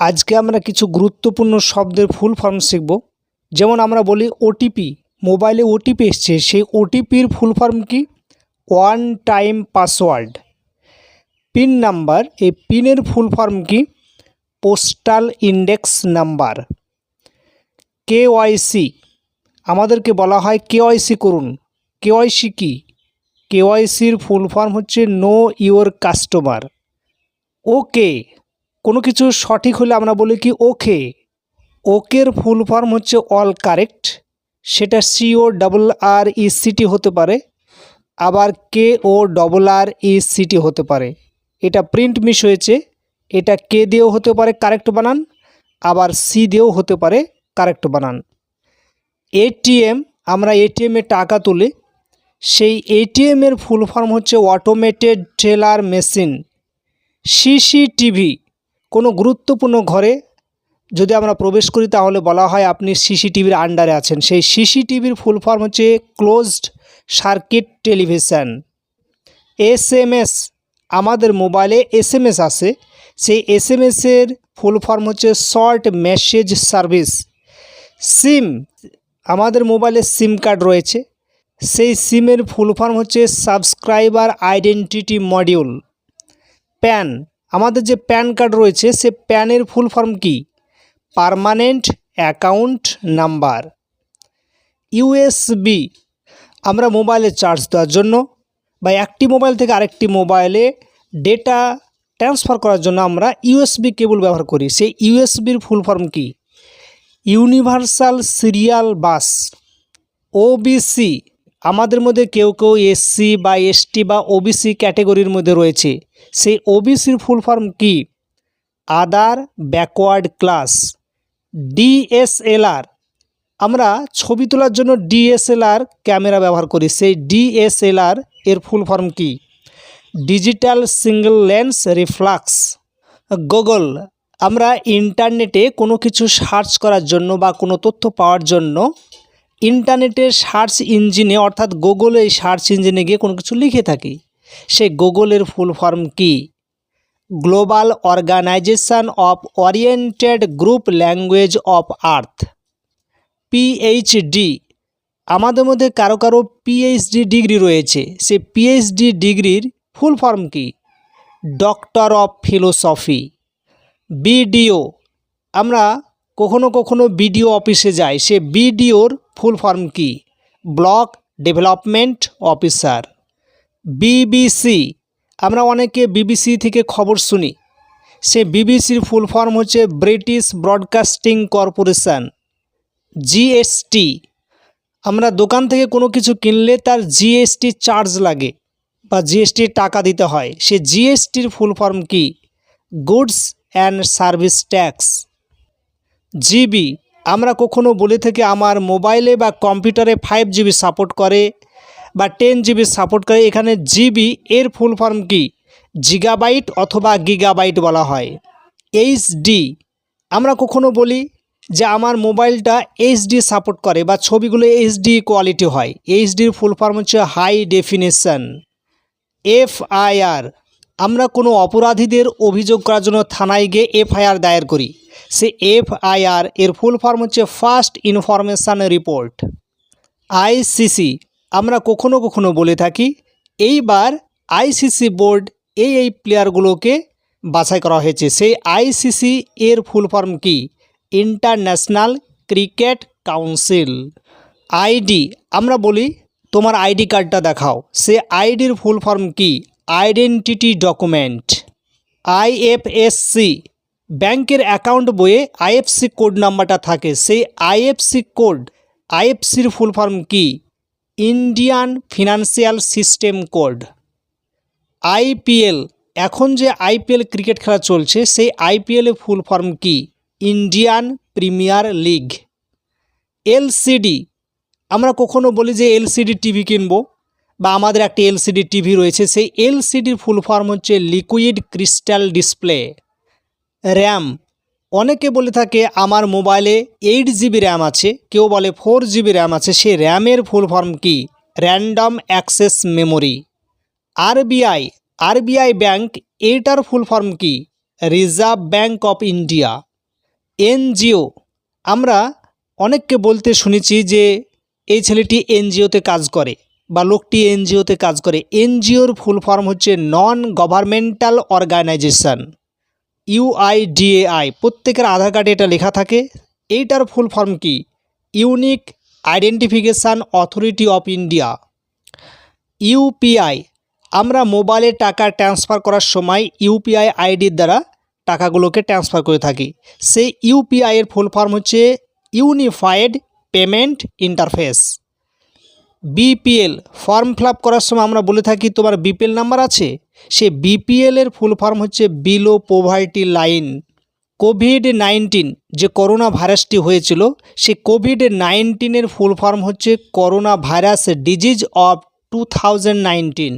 আজকে আমরা কিছু গুরুত্বপূর্ণ শব্দের ফুল ফর্ম শিখব। যেমন আমরা বলি ওটিপি মোবাইলে ওটিপি এসছে, সেই ওটিপির ফুল ফর্ম কি? One time password PIN number এই পিনের ফুল ফর্ম কি? পোস্টাল ইন্ডেক্স নাম্বার কেওয়াইসি আমাদেরকে বলা হয় কেওয়াইসি করুন। কেওয়াইসি কি? কেওয়াইসির ফুল ফর্ম হচ্ছে নো ইওর কাস্টমার ওকে কোনো কিছু সঠিক হলে আমরা বলি কি, ওকে। ওকের ফুল ফর্ম হচ্ছে অল কারেক্ট। সেটা C O double R E C T হতে পারে, আবার কে ও ডবল আর ই সিটি হতে পারে। এটা প্রিন্ট মিস হয়েছে, এটা কে দিয়েও হতে পারে কারেক্ট বানান, আবার সি দিয়েও হতে পারে কারেক্ট বানান। এটিএম আমরা এটিএমে টাকা তুলি, সেই এটিএমের ফুল ফর্ম হচ্ছে অটোমেটেড ট্রেলার মেশিন সিসিটিভি কোনো গুরুত্বপূর্ণ ঘরে যদি আমরা প্রবেশ করি, তাহলে বলা হয় আপনি সিসিটিভির আন্ডারে আছেন। সেই সিসিটিভির ফুল ফর্ম হচ্ছে closed circuit television S M S আমাদের মোবাইলে এস এম এস আসে সেই এস এম এসের ফুল ফর্ম হচ্ছে শর্ট মেসেজ সার্ভিস সিম আমাদের মোবাইলে সিম কার্ড রয়েছে। সেই সিমের ফুল ফর্ম হচ্ছে সাবস্ক্রাইবার আইডেন্টিটি মডিউল প্যান আমাদের যে প্যান কার্ড রয়েছে, সে প্যানের ফুল ফর্ম কি? Permanent account number. ইউএসবি আমরা মোবাইলে চার্জ দেওয়ার জন্য বা একটি মোবাইল থেকে আরেকটি মোবাইলে ডেটা ট্রান্সফার করার জন্য আমরা ইউএসবি কেবল ব্যবহার করি। সেই ইউএসবির ফুল ফর্ম কি? ইউনিভার্সাল সিরিয়াল বাস ওবিসি আমাদের মধ্যে কেউ কেউ এসসি বা এসটি বা ওবিসি ক্যাটেগরির মধ্যে রয়েছে। সেই ওবিসির ফুল ফর্ম কি? আদার ব্যাকওয়ার্ড ক্লাস ডিএসএলআর আমরা ছবি তোলার জন্য ডিএসএলআর ক্যামেরা ব্যবহার করি। সেই ডিএসএলআর এর ফুল ফর্ম কি? Digital single lens reflux Google আমরা ইন্টারনেটে কোনো কিছু সার্চ করার জন্য বা কোনো তথ্য পাওয়ার জন্য ইন্টারনেটের সার্চ ইঞ্জিনে, অর্থাৎ গুগলে সার্চ ইঞ্জিনে গিয়ে কোনো কিছু লিখে থাকি। সেই গুগলের ফুল ফর্ম কি? Global organization of oriented group language of earth. PhD. আমাদের মধ্যে কারও কারও পিএইচডি ডিগ্রি রয়েছে। সে পিএইচডি ডিগ্রির ফুল ফর্ম কি? Doctor of philosophy. বিডিও। আমরা কখনো কখনো বিডিও অফিসে যাই। সে বিডিওর ফুল ফর্ম কি ব্লক ডেভেলপমেন্ট অফিসার বিবিসি আমরা অনেকে বিবিসি থেকে খবর শুনি। সে বিবিসির ফুল ফর্ম হচ্ছে ব্রিটিশ ব্রডকাস্টিং কর্পোরেশন জিএসটি আমরা দোকান থেকে কোনো কিছু কিনলে তার জিএসটি চার্জ লাগে বা জিএসটির টাকা দিতে হয়। সে জিএসটির ফুল ফর্ম কি goods and service tax GB আমরা কখনো বলে থাকি আমার মোবাইলে বা কম্পিউটারে ফাইভ জিবি সাপোর্ট করে বা টেন জিবি সাপোর্ট করে। এখানে জিবি এর ফুল ফর্ম কি? জিগাবাইট অথবা গিগাবাইট বলা হয়। এইচডি আমরা কখনো বলি যে আমার মোবাইলটা এইচডি সাপোর্ট করে বা ছবিগুলো এইচডি কোয়ালিটি হয়। এইচডির ফুল ফর্ম হচ্ছে হাই ডেফিনেশন এফআইআর আমরা কোনো অপরাধীদের অভিযোগ করার জন্য থানায় গিয়ে এফআইআর দায়ের করি। সে এফআইআর এর ফুল ফর্ম হচ্ছে ফার্স্ট ইনফরমেশান রিপোর্ট। আইসিসি আমরা কখনো কখনো বলে থাকি, এইবার আইসিসি বোর্ড এই এই প্লেয়ারগুলোকে বাছাই করা হয়েছে। সেই আইসিসি এর ফুল ফর্ম কি? International cricket council. আইডি, আমরা বলি, তোমার আইডি কার্ডটা দেখাও। সে আইডির ফুল ফর্ম কি? আইডেন্টিটি ডকুমেন্ট আইএফএসসি ব্যাংকের অ্যাকাউন্ট বইয়ে আইএফসি কোড নাম্বারটা থাকে। সেই আইএফসি কোড আইএফসির ফুল ফর্ম কি? Indian financial system code. IPL এখন যে আইপিএল ক্রিকেট খেলা চলছে, সেই আইপিএলের ফুল ফর্ম কি? Indian premier league. এলসিডি আমরা কখনো বলি যে এলসিডি টিভি কিনবো। বা আমাদের একটি এলসিডি টিভি রয়েছে, সেই এলসিডির ফুল ফর্ম হচ্ছে লিকুইড ক্রিস্টাল ডিসপ্লে র্যাম অনেকে বলে থাকে আমার মোবাইলে এইট জিবি র্যাম আছে, কেউ বলে ফোর জিবি র্যাম আছে, সেই র্যামের ফুল ফর্ম কি? Random access memory RBI RBI bank এইটার ফুল ফর্ম কি? Reserve bank of India NGO আমরা অনেককে বলতে শুনেছি যে এই ছেলেটি এনজিওতে কাজ করে। বা লোকটি এনজিওতে কাজ করে। এনজিওর ফুল ফর্ম হচ্ছে নন গভর্নমেন্টাল অর্গানাইজেশন ইউআইডিএআই প্রত্যেকের আধার কার্ডে এটা লেখা থাকে। এইটার ফুল ফর্ম কি? Unique identification authority of India UPI আমরা মোবাইলে টাকা ট্রান্সফার করার সময় ইউপিআই আইডির দ্বারা টাকাগুলোকে ট্রান্সফার করে থাকি। সেই ইউপিআই এর ফুল ফর্ম হচ্ছে unified payment interface BPL form fill করার সময় আমরা বলে থাকি, তোমার বিপিএল নাম্বার আছে? সে বিপিএলের ফুল ফর্ম হচ্ছে below poverty line covid nineteen যে করোনা ভাইরাসটি হয়েছিল, সে কোভিড নাইন্টিনের ফুল ফর্ম হচ্ছে corona virus disease of two thousand nineteen